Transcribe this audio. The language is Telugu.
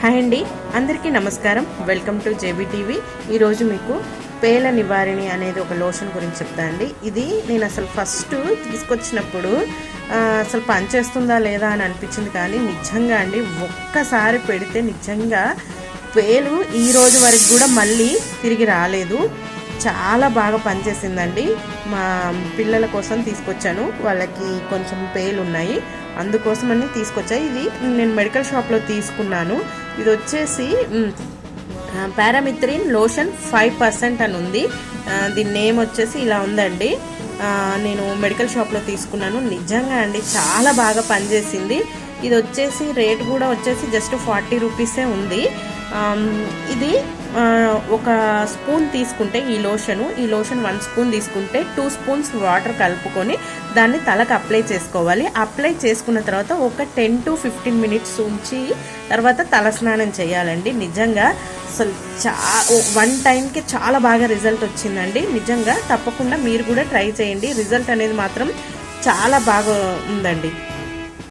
హాయ్ అండి అందరికీ నమస్కారం. Welcome to JB TV. ఈరోజు మీకు పేల నివారిణి అనేది ఒక లోషన్ గురించి చెప్తా అండి. ఇది నేను అసలు ఫస్ట్ తీసుకొచ్చినప్పుడు అసలు పనిచేస్తుందా లేదా అని అనిపించింది కానీ నిజంగా అండి ఒక్కసారి పెడితే నిజంగా పేలు ఈ రోజు వరకు కూడా మళ్ళీ తిరిగి రాలేదు. చాలా బాగా పనిచేసిందండి. మా పిల్లల కోసం తీసుకొచ్చాను. వాళ్ళకి కొంచెం పేలు ఉన్నాయి అందుకోసమని తీసుకొచ్చా ఇది నేను మెడికల్ షాప్లో తీసుకున్నాను. ఇది వచ్చేసి పారామిత్రిన్ లోషన్ ఫైవ్ పర్సెంట్ అని ఉంది. దీని నేమ్ వచ్చేసి ఇలా ఉందండి. నేను మెడికల్ షాప్లో తీసుకున్నాను. నిజంగా అండి చాలా బాగా పనిచేసింది. ఇది వచ్చేసి రేట్ కూడా వచ్చేసి జస్ట్ ఫార్టీ రూపీసే ఉంది. ఇది ఒక స్పూన్ తీసుకుంటే ఈ లోషను ఈ లోషన్ వన్ స్పూన్ తీసుకుంటే టూ స్పూన్స్ వాటర్ కలుపుకొని దాన్ని తలకు అప్లై చేసుకోవాలి. అప్లై చేసుకున్న తర్వాత ఒక టెన్ టు ఫిఫ్టీన్ మినిట్స్ ఉంచి తర్వాత తల స్నానం చేయాలండి. నిజంగా అసలు చా వన్ టైంకి చాలా బాగా రిజల్ట్ వచ్చిందండి. నిజంగా తప్పకుండా మీరు కూడా ట్రై చేయండి. రిజల్ట్ అనేది మాత్రం చాలా బాగా ఉందండి.